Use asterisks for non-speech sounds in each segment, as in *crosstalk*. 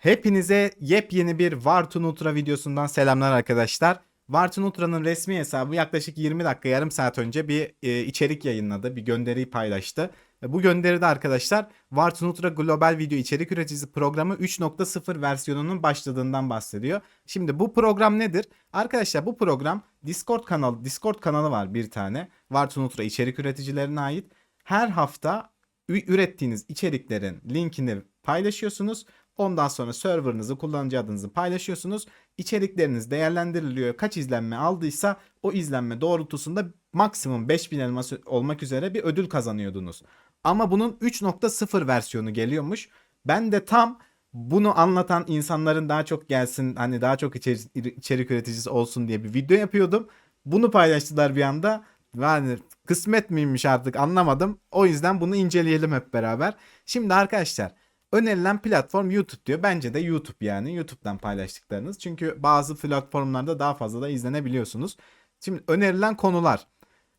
Hepinize yepyeni bir Vartun Ultra videosundan selamlar arkadaşlar. Vartun Ultra'nın resmi hesabı yaklaşık 20 dakika yarım saat önce bir e, içerik yayınladı. Bir gönderiyi paylaştı. Ve bu gönderide arkadaşlar Vartun Ultra Global Video İçerik Üreticisi Programı 3.0 versiyonunun başladığından bahsediyor. Şimdi bu program nedir? Arkadaşlar bu program Discord kanalı Discord kanalı var bir tane. Vartun Ultra içerik üreticilerine ait. Her hafta ürettiğiniz içeriklerin linkini paylaşıyorsunuz. Ondan sonra serverınızı, kullanıcı adınızı paylaşıyorsunuz. İçerikleriniz değerlendiriliyor. Kaç izlenme aldıysa o izlenme doğrultusunda maksimum 5000 elmas olmak üzere bir ödül kazanıyordunuz. Ama bunun 3.0 versiyonu geliyormuş. Ben de tam bunu anlatan insanların daha çok gelsin, hani daha çok içerik, üreticisi olsun diye bir video yapıyordum. Bunu paylaştılar bir anda. Yani kısmet miymiş artık anlamadım. O yüzden bunu inceleyelim hep beraber. Şimdi arkadaşlar önerilen platform YouTube diyor. Bence de YouTube yani. YouTube'dan paylaştıklarınız. Çünkü bazı platformlarda daha fazla da izlenebiliyorsunuz. Şimdi önerilen konular.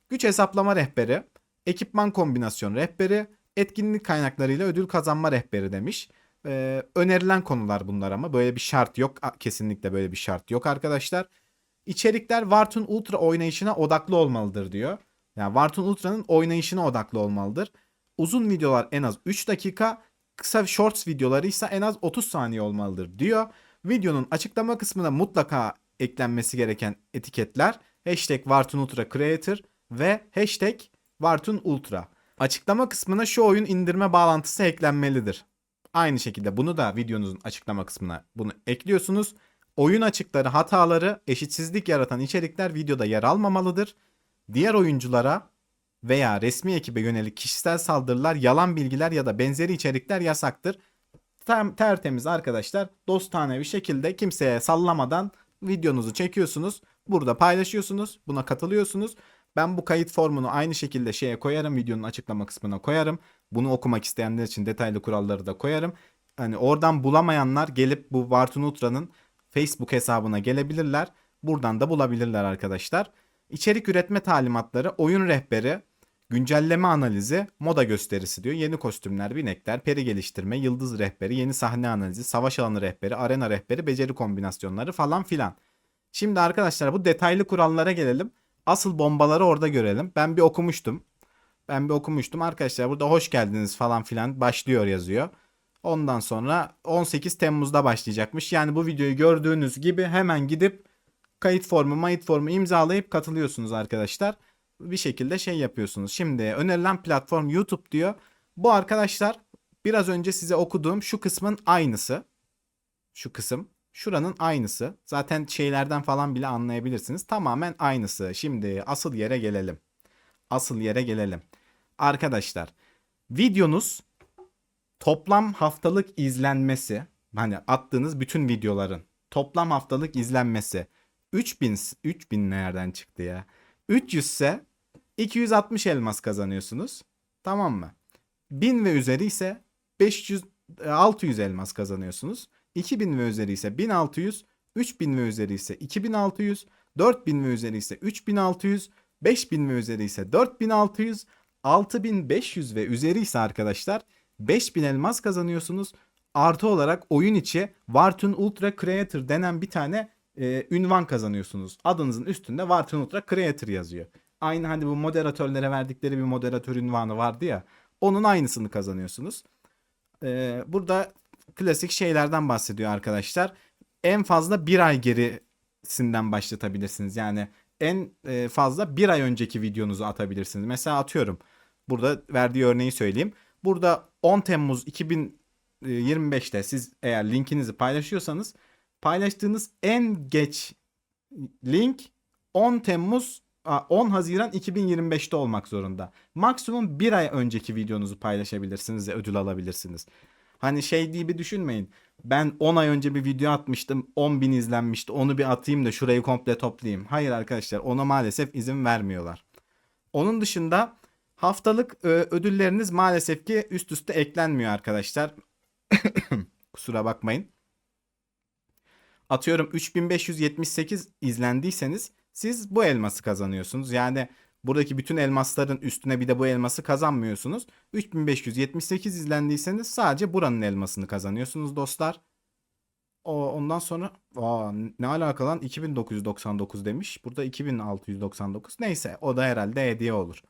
Güç hesaplama rehberi, ekipman kombinasyon rehberi, etkinlik kaynaklarıyla ödül kazanma rehberi demiş. Ee, önerilen konular bunlar ama böyle bir şart yok. Kesinlikle böyle bir şart yok arkadaşlar. İçerikler Vartun Ultra oynayışına odaklı olmalıdır diyor. Yani Vartun Ultra'nın oynayışına odaklı olmalıdır. Uzun videolar en az 3 dakika, kısa shorts videoları ise en az 30 saniye olmalıdır diyor. Videonun açıklama kısmına mutlaka eklenmesi gereken etiketler hashtag Creator ve hashtag Vartun. Açıklama kısmına şu oyun indirme bağlantısı eklenmelidir. Aynı şekilde bunu da videonuzun açıklama kısmına bunu ekliyorsunuz. Oyun açıkları, hataları, eşitsizlik yaratan içerikler videoda yer almamalıdır. Diğer oyunculara veya resmi ekibe yönelik kişisel saldırılar, yalan bilgiler ya da benzeri içerikler yasaktır. Tam tertemiz arkadaşlar dostane bir şekilde kimseye sallamadan videonuzu çekiyorsunuz. Burada paylaşıyorsunuz. Buna katılıyorsunuz. Ben bu kayıt formunu aynı şekilde şeye koyarım. Videonun açıklama kısmına koyarım. Bunu okumak isteyenler için detaylı kuralları da koyarım. Hani oradan bulamayanlar gelip bu Vartun Ultra'nın Facebook hesabına gelebilirler. Buradan da bulabilirler arkadaşlar. İçerik üretme talimatları, oyun rehberi, güncelleme analizi, moda gösterisi diyor. Yeni kostümler, binekler, peri geliştirme, yıldız rehberi, yeni sahne analizi, savaş alanı rehberi, arena rehberi, beceri kombinasyonları falan filan. Şimdi arkadaşlar bu detaylı kurallara gelelim. Asıl bombaları orada görelim. Ben bir okumuştum. Ben bir okumuştum. Arkadaşlar burada hoş geldiniz falan filan başlıyor yazıyor. Ondan sonra 18 Temmuz'da başlayacakmış. Yani bu videoyu gördüğünüz gibi hemen gidip kayıt formu, mayıt formu imzalayıp katılıyorsunuz arkadaşlar. Bir şekilde şey yapıyorsunuz. Şimdi önerilen platform YouTube diyor. Bu arkadaşlar biraz önce size okuduğum şu kısmın aynısı. Şu kısım. Şuranın aynısı. Zaten şeylerden falan bile anlayabilirsiniz. Tamamen aynısı. Şimdi asıl yere gelelim. Asıl yere gelelim. Arkadaşlar videonuz toplam haftalık izlenmesi hani attığınız bütün videoların toplam haftalık izlenmesi 3000 3000 nereden çıktı ya? 300 ise 260 elmas kazanıyorsunuz. Tamam mı? 1000 ve üzeri ise 500 e, 600 elmas kazanıyorsunuz. 2000 ve üzeri ise 1600, 3000 ve üzeri ise 2600, 4000 ve üzeri ise 3600, 5000 ve üzeri ise 4600, 6500 ve üzeri ise arkadaşlar 5000 elmas kazanıyorsunuz. Artı olarak oyun içi Vartun Ultra Creator denen bir tane e, ünvan kazanıyorsunuz. Adınızın üstünde Vartun Ultra Creator yazıyor. Aynı hani bu moderatörlere verdikleri bir moderatör ünvanı vardı ya. Onun aynısını kazanıyorsunuz. Ee, burada klasik şeylerden bahsediyor arkadaşlar. En fazla bir ay gerisinden başlatabilirsiniz. Yani en e, fazla bir ay önceki videonuzu atabilirsiniz. Mesela atıyorum. Burada verdiği örneği söyleyeyim. Burada 10 Temmuz 2025'te siz eğer linkinizi paylaşıyorsanız paylaştığınız en geç link 10 Temmuz 10 Haziran 2025'te olmak zorunda. Maksimum bir ay önceki videonuzu paylaşabilirsiniz ve ödül alabilirsiniz. Hani şey bir düşünmeyin. Ben 10 ay önce bir video atmıştım 10 bin izlenmişti onu bir atayım da şurayı komple toplayayım. Hayır arkadaşlar ona maalesef izin vermiyorlar. Onun dışında haftalık ödülleriniz maalesef ki üst üste eklenmiyor arkadaşlar. *coughs* Kusura bakmayın. Atıyorum 3578 izlendiyseniz siz bu elması kazanıyorsunuz. Yani buradaki bütün elmasların üstüne bir de bu elması kazanmıyorsunuz. 3578 izlendiyseniz sadece buranın elmasını kazanıyorsunuz dostlar. O, ondan sonra aa, ne alaka lan 2999 demiş. Burada 2699. Neyse o da herhalde hediye olur.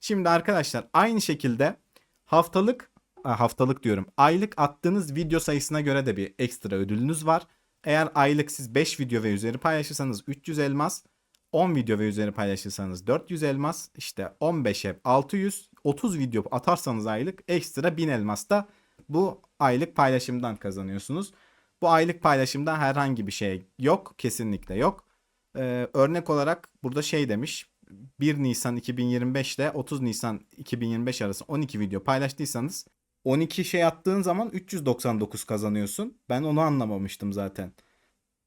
Şimdi arkadaşlar aynı şekilde haftalık ha, haftalık diyorum. Aylık attığınız video sayısına göre de bir ekstra ödülünüz var. Eğer aylık siz 5 video ve üzeri paylaşırsanız 300 elmas, 10 video ve üzeri paylaşırsanız 400 elmas, işte 15'e 600, 30 video atarsanız aylık ekstra 1000 elmas da bu aylık paylaşımdan kazanıyorsunuz. Bu aylık paylaşımda herhangi bir şey yok. Kesinlikle yok. Ee, örnek olarak burada şey demiş. 1 Nisan 2025 ile 30 Nisan 2025 arası 12 video paylaştıysanız 12 şey attığın zaman 399 kazanıyorsun. Ben onu anlamamıştım zaten.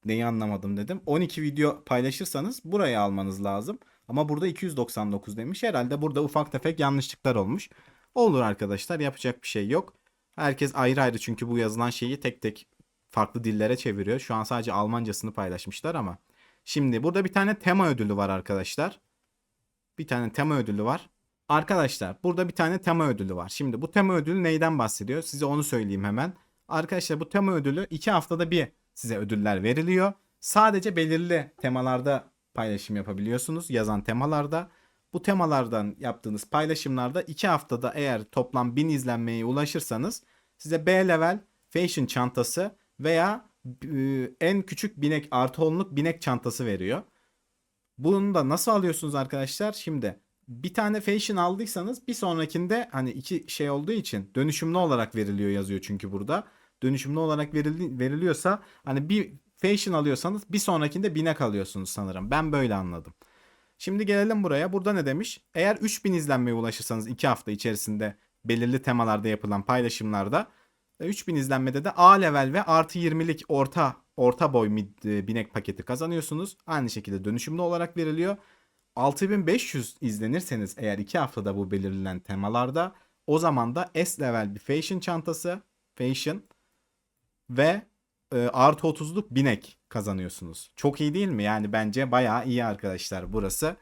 Neyi anlamadım dedim. 12 video paylaşırsanız buraya almanız lazım. Ama burada 299 demiş. Herhalde burada ufak tefek yanlışlıklar olmuş. Olur arkadaşlar yapacak bir şey yok. Herkes ayrı ayrı çünkü bu yazılan şeyi tek tek farklı dillere çeviriyor. Şu an sadece Almancasını paylaşmışlar ama. Şimdi burada bir tane tema ödülü var arkadaşlar. Bir tane tema ödülü var. Arkadaşlar burada bir tane tema ödülü var. Şimdi bu tema ödülü neyden bahsediyor? Size onu söyleyeyim hemen. Arkadaşlar bu tema ödülü 2 haftada bir size ödüller veriliyor. Sadece belirli temalarda paylaşım yapabiliyorsunuz. Yazan temalarda. Bu temalardan yaptığınız paylaşımlarda 2 haftada eğer toplam 1000 izlenmeye ulaşırsanız size B level fashion çantası veya e, en küçük binek artı onluk binek çantası veriyor. Bunu da nasıl alıyorsunuz arkadaşlar? Şimdi bir tane fashion aldıysanız bir sonrakinde hani iki şey olduğu için dönüşümlü olarak veriliyor yazıyor çünkü burada. Dönüşümlü olarak verili- veriliyorsa hani bir fashion alıyorsanız bir sonrakinde binek alıyorsunuz sanırım. Ben böyle anladım. Şimdi gelelim buraya. Burada ne demiş? Eğer 3000 izlenmeye ulaşırsanız 2 hafta içerisinde belirli temalarda yapılan paylaşımlarda 3000 izlenmede de A level ve artı 20'lik orta orta boy mid, e, binek paketi kazanıyorsunuz. Aynı şekilde dönüşümlü olarak veriliyor. 6500 izlenirseniz eğer 2 haftada bu belirlenen temalarda o zaman da S level bir fashion çantası, fashion ve e, artı 30'luk binek kazanıyorsunuz. Çok iyi değil mi? Yani bence bayağı iyi arkadaşlar burası.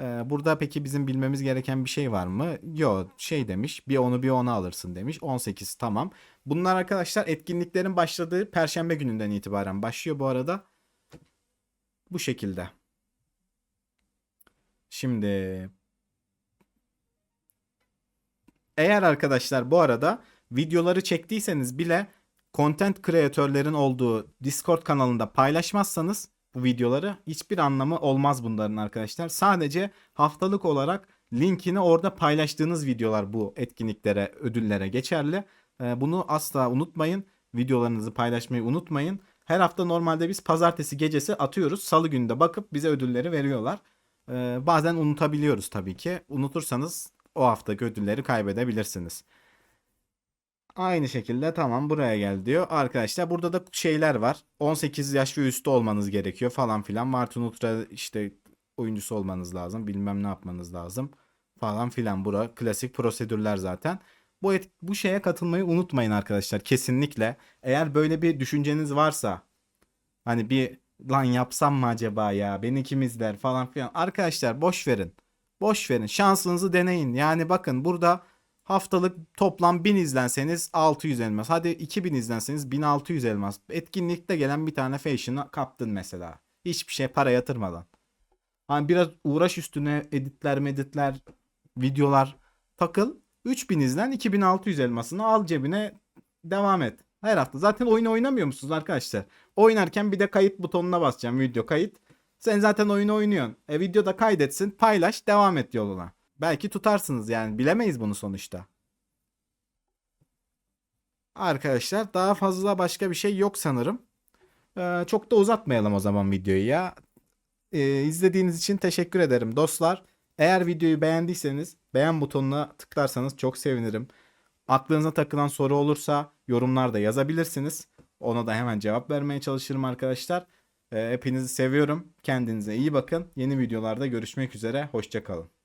E, burada peki bizim bilmemiz gereken bir şey var mı? Yok şey demiş bir onu bir onu alırsın demiş. 18 tamam. Bunlar arkadaşlar etkinliklerin başladığı perşembe gününden itibaren başlıyor bu arada. Bu şekilde. Şimdi eğer arkadaşlar bu arada videoları çektiyseniz bile content kreatörlerin olduğu Discord kanalında paylaşmazsanız bu videoları hiçbir anlamı olmaz bunların arkadaşlar. Sadece haftalık olarak linkini orada paylaştığınız videolar bu etkinliklere, ödüllere geçerli. Ee, Bunu asla unutmayın. Videolarınızı paylaşmayı unutmayın. Her hafta normalde biz pazartesi gecesi atıyoruz. Salı günü de bakıp bize ödülleri veriyorlar. Ee, bazen unutabiliyoruz tabii ki. Unutursanız o haftaki ödülleri kaybedebilirsiniz. Aynı şekilde tamam buraya gel diyor. Arkadaşlar burada da şeyler var. 18 yaş ve üstü olmanız gerekiyor falan filan. Martin Ultra işte oyuncusu olmanız lazım. Bilmem ne yapmanız lazım falan filan. Bura klasik prosedürler zaten. Bu et, bu şeye katılmayı unutmayın arkadaşlar kesinlikle. Eğer böyle bir düşünceniz varsa hani bir lan yapsam mı acaba ya beni kim izler falan filan. Arkadaşlar boş verin. Boş verin. Şansınızı deneyin. Yani bakın burada haftalık toplam 1000 izlenseniz 600 elmas. Hadi 2000 izlenseniz 1600 elmas. Etkinlikte gelen bir tane fashion'ı kaptın mesela. Hiçbir şey para yatırmadan. Hani biraz uğraş üstüne editler meditler videolar takıl. 3000 izlen 2600 elmasını al cebine devam et. Her hafta. Zaten oyun oynamıyor musunuz arkadaşlar? Oynarken bir de kayıt butonuna basacağım video kayıt. Sen zaten oyunu oynuyorsun. E videoda kaydetsin paylaş devam et yoluna. Belki tutarsınız yani bilemeyiz bunu sonuçta. Arkadaşlar daha fazla başka bir şey yok sanırım. Ee, çok da uzatmayalım o zaman videoyu ya. Ee, izlediğiniz için teşekkür ederim dostlar. Eğer videoyu beğendiyseniz beğen butonuna tıklarsanız çok sevinirim. Aklınıza takılan soru olursa yorumlarda yazabilirsiniz. Ona da hemen cevap vermeye çalışırım arkadaşlar. Ee, hepinizi seviyorum. Kendinize iyi bakın. Yeni videolarda görüşmek üzere. Hoşçakalın.